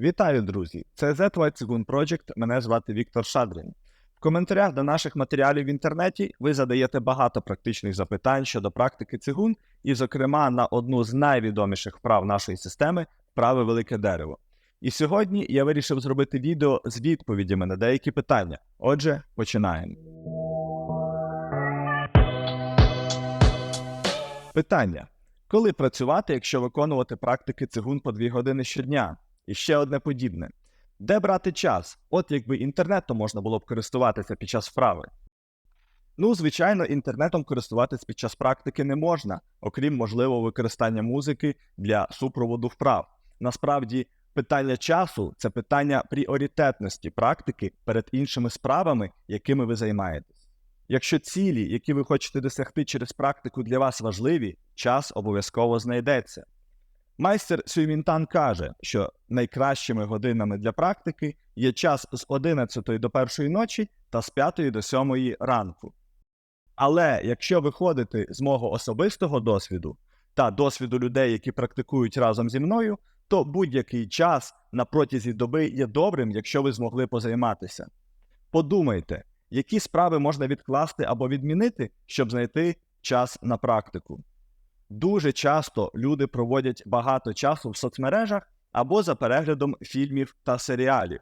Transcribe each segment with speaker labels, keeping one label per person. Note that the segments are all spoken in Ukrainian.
Speaker 1: Вітаю, друзі! Це Z Second Project. Мене звати Віктор Шадрин. В коментарях до наших матеріалів в інтернеті ви задаєте багато практичних запитань щодо практики цигун, і, зокрема, на одну з найвідоміших вправ нашої системи вправи велике дерево. І сьогодні я вирішив зробити відео з відповідями на деякі питання. Отже, починаємо. Питання: коли працювати, якщо виконувати практики цигун по 2 години щодня? І ще одне подібне. Де брати час? От якби інтернетом можна було б користуватися під час вправи. Ну, звичайно, інтернетом користуватись під час практики не можна, окрім можливого використання музики для супроводу вправ. Насправді, питання часу це питання пріоритетності практики перед іншими справами, якими ви займаєтесь. Якщо цілі, які ви хочете досягти через практику, для вас важливі, час обов'язково знайдеться. Майстер Сюймінтан каже, що найкращими годинами для практики є час з 11 до 1 ночі та з 5 до 7 ранку. Але якщо виходити з мого особистого досвіду та досвіду людей, які практикують разом зі мною, то будь-який час на протязі доби є добрим, якщо ви змогли позайматися. Подумайте, які справи можна відкласти або відмінити, щоб знайти час на практику. Дуже часто люди проводять багато часу в соцмережах або за переглядом фільмів та серіалів.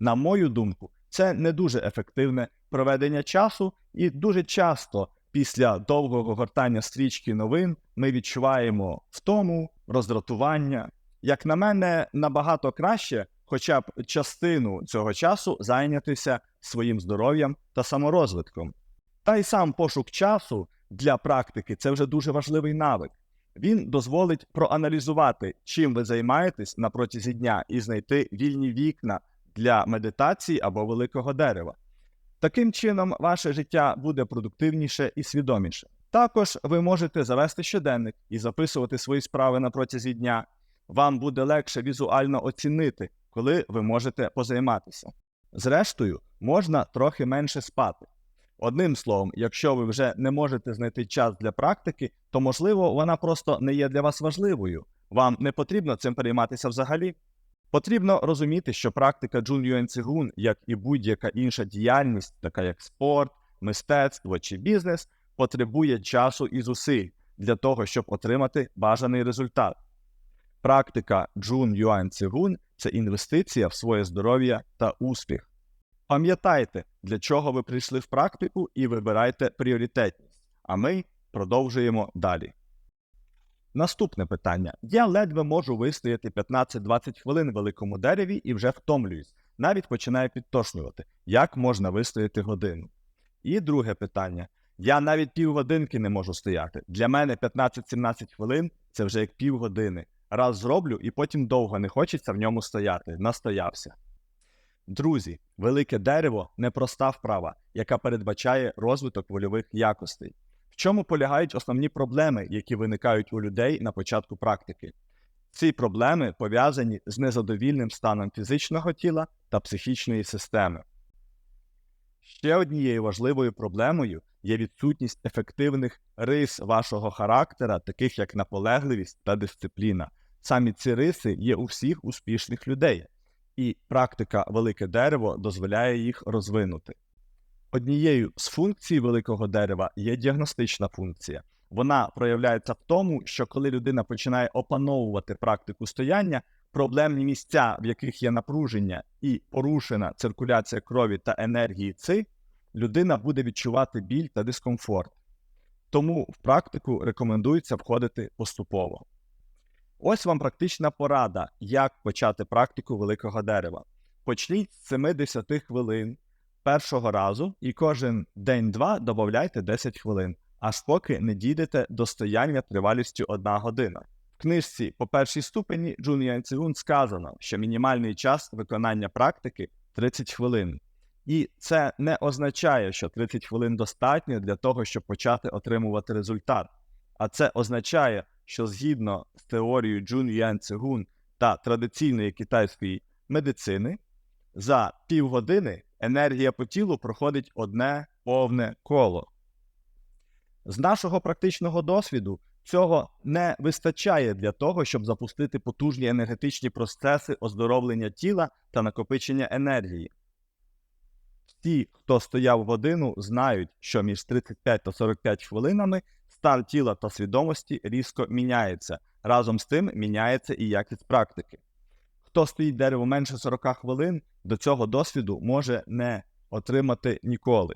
Speaker 1: На мою думку, це не дуже ефективне проведення часу, і дуже часто після довгого гортання стрічки новин ми відчуваємо втому, роздратування. Як на мене, набагато краще хоча б частину цього часу зайнятися своїм здоров'ям та саморозвитком. Та й сам пошук часу для практики це вже дуже важливий навик. Він дозволить проаналізувати, чим ви займаєтесь на протязі дня, і знайти вільні вікна для медитації або великого дерева. Таким чином, ваше життя буде продуктивніше і свідоміше. Також ви можете завести щоденник і записувати свої справи на протязі дня. Вам буде легше візуально оцінити, коли ви можете позайматися. Зрештою, можна трохи менше спати. Одним словом, якщо ви вже не можете знайти час для практики, то можливо вона просто не є для вас важливою. Вам не потрібно цим перейматися взагалі. Потрібно розуміти, що практика Джун Юен Цигун, як і будь-яка інша діяльність, така як спорт, мистецтво чи бізнес, потребує часу і зусиль для того, щоб отримати бажаний результат. Практика Джун Юан Цигун це інвестиція в своє здоров'я та успіх. Пам'ятайте, для чого ви прийшли в практику і вибирайте пріоритетність. А ми продовжуємо далі. Наступне питання. Я ледве можу вистояти 15-20 хвилин в великому дереві і вже втомлююсь. Навіть починаю підтошнювати. Як можна вистояти годину? І друге питання. Я навіть півгодинки не можу стояти. Для мене 15-17 хвилин це вже як півгодини. Раз зроблю і потім довго не хочеться в ньому стояти. Настоявся. Друзі, велике дерево непроста вправа, яка передбачає розвиток вольових якостей. В чому полягають основні проблеми, які виникають у людей на початку практики? Ці проблеми пов'язані з незадовільним станом фізичного тіла та психічної системи. Ще однією важливою проблемою є відсутність ефективних рис вашого характера, таких як наполегливість та дисципліна. Самі ці риси є у всіх успішних людей і практика велике дерево дозволяє їх розвинути. Однією з функцій великого дерева є діагностична функція. Вона проявляється в тому, що коли людина починає опановувати практику стояння, проблемні місця, в яких є напруження і порушена циркуляція крові та енергії ци, людина буде відчувати біль та дискомфорт. Тому в практику рекомендується входити поступово. Ось вам практична порада, як почати практику великого дерева. Почніть з 7-10 хвилин першого разу і кожен день-два додайте 10 хвилин, аж поки не дійдете до стояння тривалістю 1 година. В книжці по першій ступені Джунія Цигун сказано, що мінімальний час виконання практики 30 хвилин. І це не означає, що 30 хвилин достатньо для того, щоб почати отримувати результат. А це означає, що згідно з теорією Джун Ян Цигун та традиційної китайської медицини, за півгодини енергія по тілу проходить одне повне коло. З нашого практичного досвіду Цього не вистачає для того, щоб запустити потужні енергетичні процеси оздоровлення тіла та накопичення енергії. Ті, хто стояв годину, знають, що між 35 та 45 хвилинами стан тіла та свідомості різко міняється. Разом з тим міняється і якість практики. Хто стоїть дерево менше 40 хвилин, до цього досвіду може не отримати ніколи.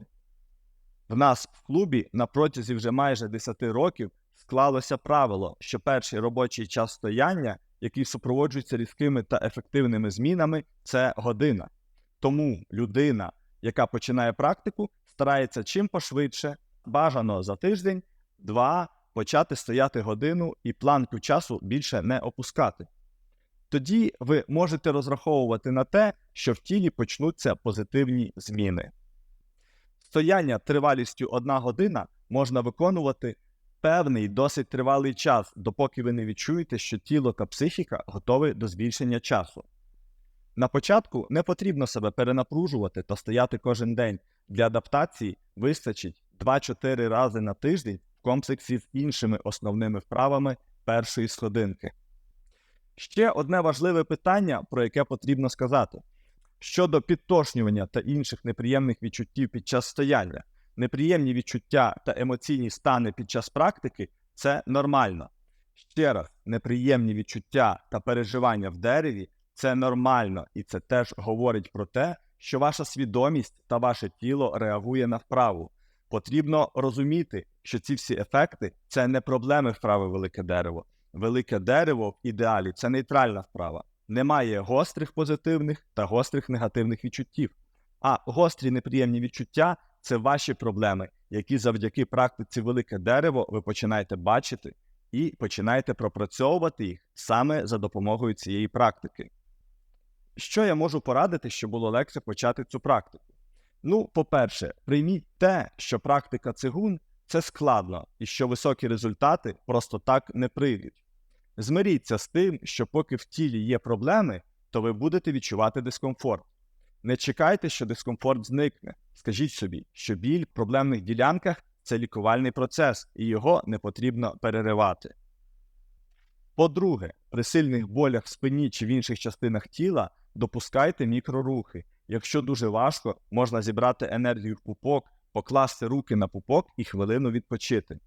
Speaker 1: В нас в клубі на протязі вже майже 10 років склалося правило, що перший робочий час стояння, який супроводжується різкими та ефективними змінами, це година. Тому людина, яка починає практику, старається чим пошвидше, бажано за тиждень, два почати стояти годину і планку часу більше не опускати. Тоді ви можете розраховувати на те, що в тілі почнуться позитивні зміни. Стояння тривалістю 1 година можна виконувати певний досить тривалий час, допоки ви не відчуєте, що тіло та психіка готові до збільшення часу. На початку не потрібно себе перенапружувати та стояти кожен день. Для адаптації вистачить 2-4 рази на тиждень комплексі з іншими основними вправами першої сходинки. Ще одне важливе питання, про яке потрібно сказати. Щодо підтошнювання та інших неприємних відчуттів під час стояння, неприємні відчуття та емоційні стани під час практики це нормально. Ще раз, неприємні відчуття та переживання в дереві це нормально, і це теж говорить про те, що ваша свідомість та ваше тіло реагує на вправу. Потрібно розуміти, що ці всі ефекти це не проблеми вправи велике дерево. Велике дерево в ідеалі це нейтральна вправа. Немає гострих позитивних та гострих негативних відчуттів. А гострі неприємні відчуття це ваші проблеми, які завдяки практиці велике дерево ви починаєте бачити і починаєте пропрацьовувати їх саме за допомогою цієї практики. Що я можу порадити, щоб було легше почати цю практику? Ну, по-перше, прийміть те, що практика цигун це складно і що високі результати просто так не прийдуть. Змиріться з тим, що поки в тілі є проблеми, то ви будете відчувати дискомфорт. Не чекайте, що дискомфорт зникне. Скажіть собі, що біль в проблемних ділянках це лікувальний процес, і його не потрібно переривати. По-друге, при сильних болях в спині чи в інших частинах тіла допускайте мікрорухи. Якщо дуже важко, можна зібрати енергію в пупок, покласти руки на пупок і хвилину відпочити.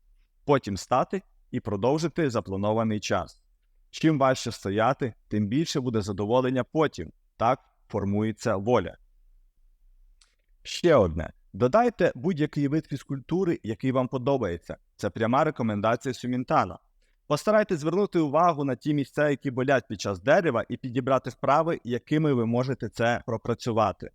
Speaker 1: Потім стати і продовжити запланований час. Чим важче стояти, тим більше буде задоволення потім. Так формується воля. Ще одне. Додайте будь-який вид фізкультури, який вам подобається. Це пряма рекомендація Сюмінтана. Постарайтесь звернути увагу на ті місця, які болять під час дерева, і підібрати вправи, якими ви можете це пропрацювати.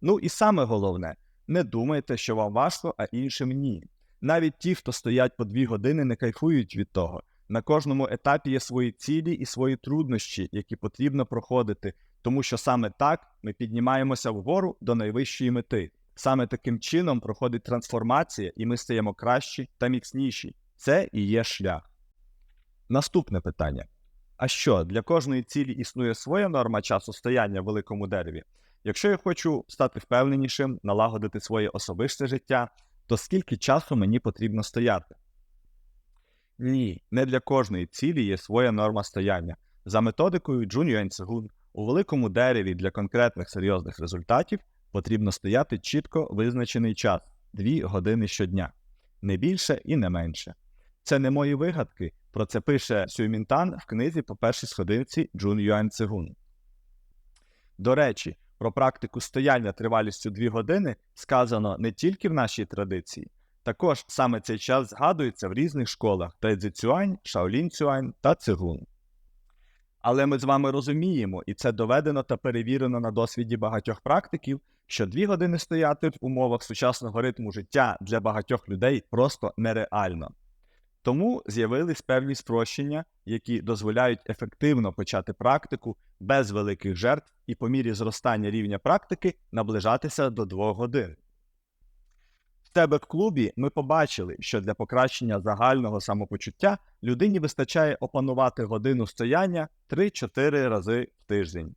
Speaker 1: Ну і саме головне, не думайте, що вам важко, а іншим ні. Навіть ті, хто стоять по дві години, не кайфують від того. На кожному етапі є свої цілі і свої труднощі, які потрібно проходити, тому що саме так ми піднімаємося вгору до найвищої мети. Саме таким чином проходить трансформація, і ми стаємо кращі та міцніші. Це і є шлях. Наступне питання: а що для кожної цілі існує своя норма часу стояння в великому дереві? Якщо я хочу стати впевненішим, налагодити своє особисте життя, то скільки часу мені потрібно стояти? Ні, не для кожної цілі є своя норма стояння. За методикою Джун Юенцегун у великому дереві для конкретних серйозних результатів потрібно стояти чітко визначений час 2 години щодня, не більше і не менше. Це не мої вигадки, про це пише Сюймінтан в книзі по першій сходинці Джун Юань Цигун. До речі, про практику стояння тривалістю 2 години сказано не тільки в нашій традиції, також саме цей час згадується в різних школах Тайцзюань, Шаолін Цюань та Цигун. Але ми з вами розуміємо, і це доведено та перевірено на досвіді багатьох практиків, що дві години стояти в умовах сучасного ритму життя для багатьох людей просто нереально. Тому з'явились певні спрощення, які дозволяють ефективно почати практику без великих жертв і по мірі зростання рівня практики наближатися до 2 годин. В тебе в клубі ми побачили, що для покращення загального самопочуття людині вистачає опанувати годину стояння 3-4 рази в тиждень,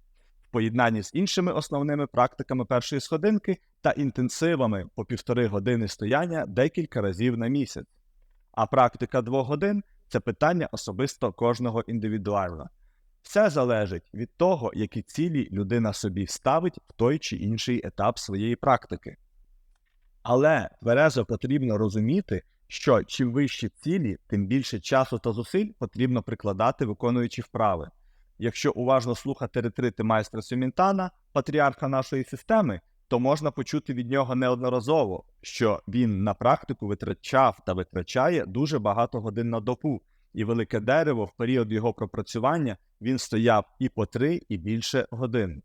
Speaker 1: в поєднанні з іншими основними практиками першої сходинки та інтенсивами по півтори години стояння декілька разів на місяць. А практика двох годин це питання особисто кожного індивідуально. Все залежить від того, які цілі людина собі ставить в той чи інший етап своєї практики. Але тверезо потрібно розуміти, що чим вищі цілі, тим більше часу та зусиль потрібно прикладати, виконуючи вправи. Якщо уважно слухати ретрити майстра Сюмінтана, патріарха нашої системи, то можна почути від нього неодноразово, що він на практику витрачав та витрачає дуже багато годин на добу, і велике дерево в період його пропрацювання він стояв і по три, і більше годин.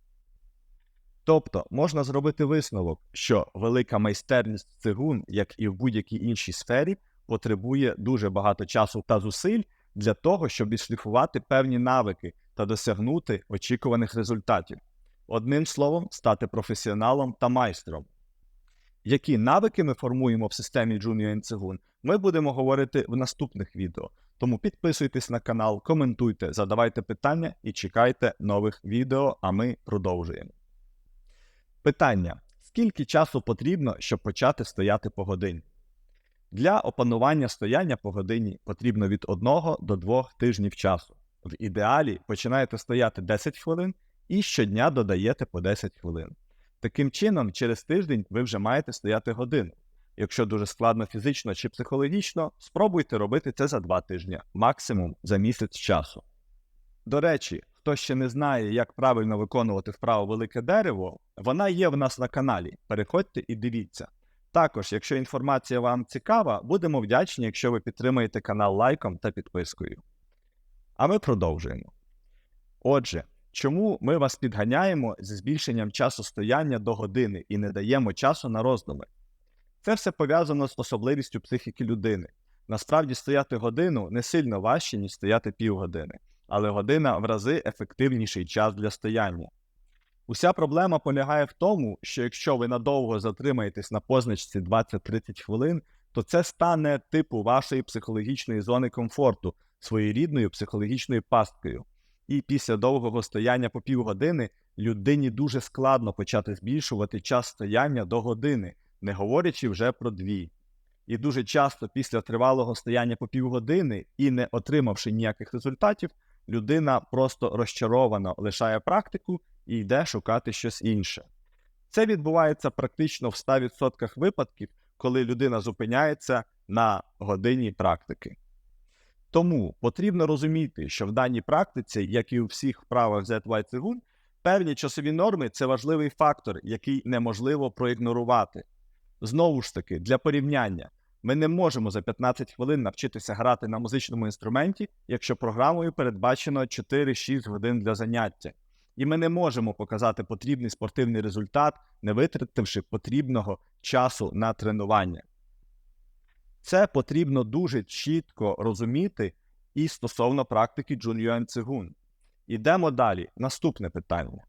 Speaker 1: Тобто можна зробити висновок, що велика майстерність цигун, як і в будь-якій іншій сфері, потребує дуже багато часу та зусиль для того, щоб відшліфувати певні навики та досягнути очікуваних результатів. Одним словом, стати професіоналом та майстром. Які навики ми формуємо в системі Junior Цигун, ми будемо говорити в наступних відео. Тому підписуйтесь на канал, коментуйте, задавайте питання і чекайте нових відео, а ми продовжуємо. Питання: скільки часу потрібно, щоб почати стояти по годині? Для опанування стояння по годині потрібно від 1 до 2 тижнів часу. В ідеалі починаєте стояти 10 хвилин і щодня додаєте по 10 хвилин. Таким чином, через тиждень ви вже маєте стояти годину. Якщо дуже складно фізично чи психологічно, спробуйте робити це за 2 тижні, максимум за місяць часу. До речі, хто ще не знає, як правильно виконувати вправу велике дерево, вона є в нас на каналі. Переходьте і дивіться. Також, якщо інформація вам цікава, будемо вдячні, якщо ви підтримаєте канал лайком та підпискою. А ми продовжуємо. Отже, чому ми вас підганяємо зі збільшенням часу стояння до години і не даємо часу на роздуми? Це все пов'язано з особливістю психіки людини. Насправді стояти годину не сильно важче, ніж стояти півгодини, але година в рази ефективніший час для стояння. Уся проблема полягає в тому, що якщо ви надовго затримаєтесь на позначці 20-30 хвилин, то це стане типу вашої психологічної зони комфорту, своєрідною психологічною пасткою. І після довгого стояння по півгодини людині дуже складно почати збільшувати час стояння до години, не говорячи вже про дві. І дуже часто після тривалого стояння по півгодини і не отримавши ніяких результатів, людина просто розчаровано лишає практику і йде шукати щось інше. Це відбувається практично в 100% випадків, коли людина зупиняється на годині практики. Тому потрібно розуміти, що в даній практиці, як і у всіх вправах ZY цигун, певні часові норми це важливий фактор, який неможливо проігнорувати. Знову ж таки, для порівняння, ми не можемо за 15 хвилин навчитися грати на музичному інструменті, якщо програмою передбачено 4-6 годин для заняття. І ми не можемо показати потрібний спортивний результат, не витративши потрібного часу на тренування. Це потрібно дуже чітко розуміти і стосовно практики Джуньюен Цигун. Ідемо далі. Наступне питання.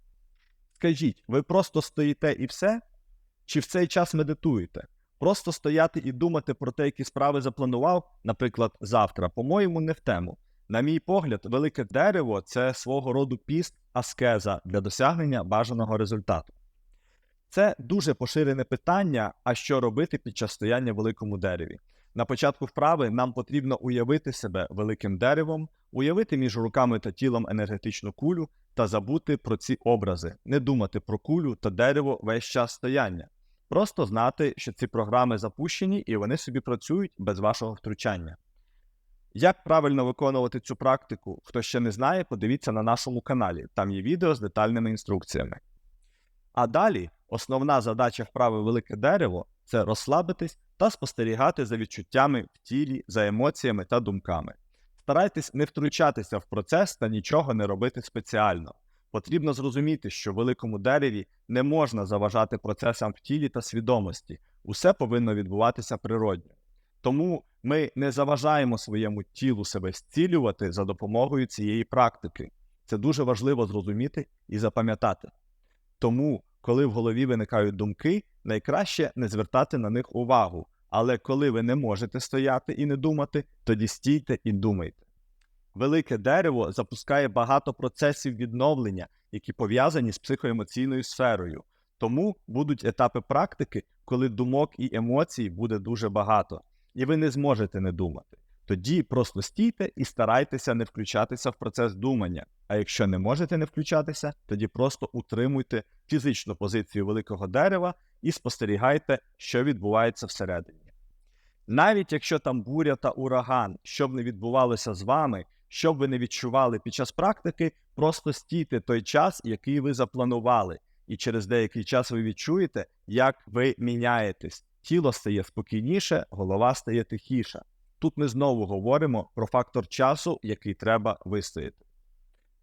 Speaker 1: Скажіть, ви просто стоїте і все? Чи в цей час медитуєте? Просто стояти і думати про те, які справи запланував, наприклад, завтра, по-моєму, не в тему. На мій погляд, велике дерево це свого роду піст аскеза для досягнення бажаного результату. Це дуже поширене питання, а що робити під час стояння в великому дереві. На початку вправи нам потрібно уявити себе великим деревом, уявити між руками та тілом енергетичну кулю та забути про ці образи, не думати про кулю та дерево весь час стояння. Просто знати, що ці програми запущені і вони собі працюють без вашого втручання. Як правильно виконувати цю практику, хто ще не знає, подивіться на нашому каналі, там є відео з детальними інструкціями. А далі основна задача вправи велике дерево це розслабитись та спостерігати за відчуттями в тілі, за емоціями та думками. Старайтесь не втручатися в процес та нічого не робити спеціально. Потрібно зрозуміти, що в великому дереві не можна заважати процесам в тілі та свідомості, усе повинно відбуватися природньо. Тому ми не заважаємо своєму тілу себе зцілювати за допомогою цієї практики. Це дуже важливо зрозуміти і запам'ятати. Тому, коли в голові виникають думки, найкраще не звертати на них увагу. Але коли ви не можете стояти і не думати, тоді стійте і думайте. Велике дерево запускає багато процесів відновлення, які пов'язані з психоемоційною сферою. Тому будуть етапи практики, коли думок і емоцій буде дуже багато. і ви не зможете не думати. Тоді просто стійте і старайтеся не включатися в процес думання. А якщо не можете не включатися, тоді просто утримуйте фізичну позицію великого дерева і спостерігайте, що відбувається всередині. Навіть якщо там буря та ураган, що б не відбувалося з вами, що б ви не відчували під час практики, просто стійте той час, який ви запланували, і через деякий час ви відчуєте, як ви міняєтесь. Тіло стає спокійніше, голова стає тихіша. Тут ми знову говоримо про фактор часу, який треба вистояти.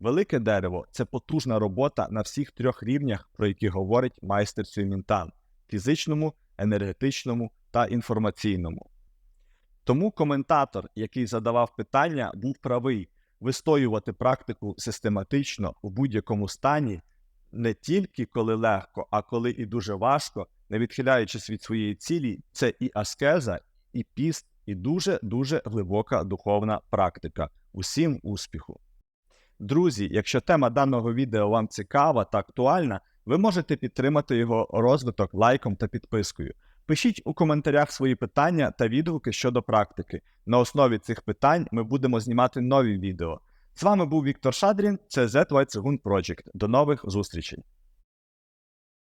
Speaker 1: Велике дерево це потужна робота на всіх трьох рівнях, про які говорить майстер Сюймінтан – фізичному, енергетичному та інформаційному. Тому коментатор, який задавав питання, був правий вистоювати практику систематично у будь-якому стані, не тільки коли легко, а коли і дуже важко, не відхиляючись від своєї цілі, це і аскеза, і піст, і дуже-дуже глибока духовна практика. Усім успіху! Друзі, якщо тема даного відео вам цікава та актуальна, ви можете підтримати його розвиток лайком та підпискою. Пишіть у коментарях свої питання та відгуки щодо практики. На основі цих питань ми будемо знімати нові відео. З вами був Віктор Шадрін, це Z White Project. До нових зустрічей!